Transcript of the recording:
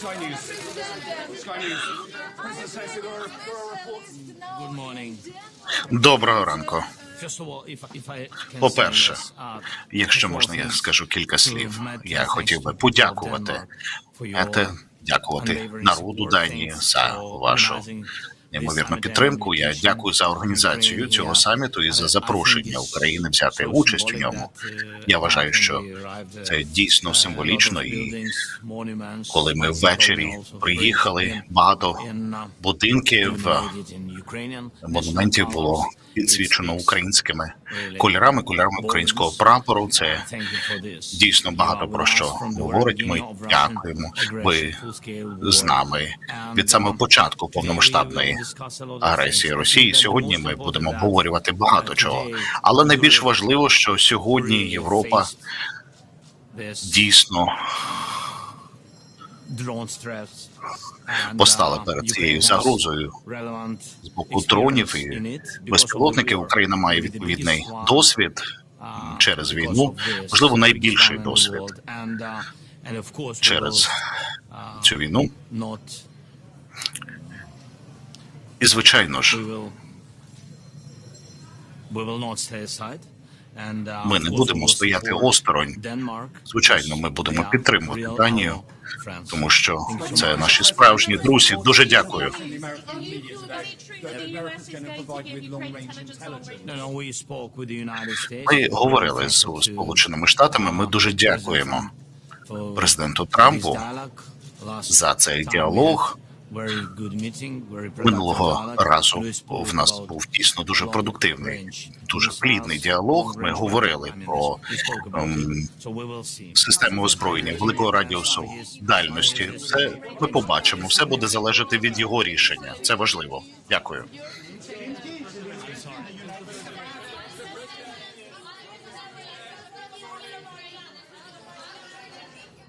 Sky News. Sky News. Доброго ранку. First of all, if, if I can По-перше, uh, Якщо можна, я скажу кілька слів. Я хотів би подякувати дякувати народу. Данії за вашу неймовірну підтримку. Я дякую за організацію цього саміту і за запрошення України взяти участь у ньому. uh, Я вважаю, що uh, це дійсно uh, символічно, і коли ми ввечері приїхали, багато uh, будинків, монументів було підсвічено українськими кольорами, кольорами українського прапору. Це дійсно багато про що говорить. Ми дякуємо. Ви з нами від самого um, початку повномасштабної агресії Росії. Сьогодні ми будемо обговорювати багато uh, чого, але найбільш важливо, що сьогодні Європа дійсно постала uh, перед цією загрозою з боку дронів і безпілотників. Україна має відповідний досвід uh, через війну, можливо, найбільший досвід uh, через цю війну. І звичайно ж, uh, ми не будемо стояти осторонь. Звичайно, ми будемо підтримувати Данію, тому що це наші справжні друзі. Дуже дякую. Ми говорили з Сполученими Штатами. Ми дуже uh, дякуємо президенту Трампу за цей діалог. Минулого разу в нас був дійсно дуже продуктивний, дуже плідний діалог. Ми говорили про ем, систему озброєння великого радіусу дальності. Це ми побачимо. Все буде залежати від його рішення. Це важливо. Дякую.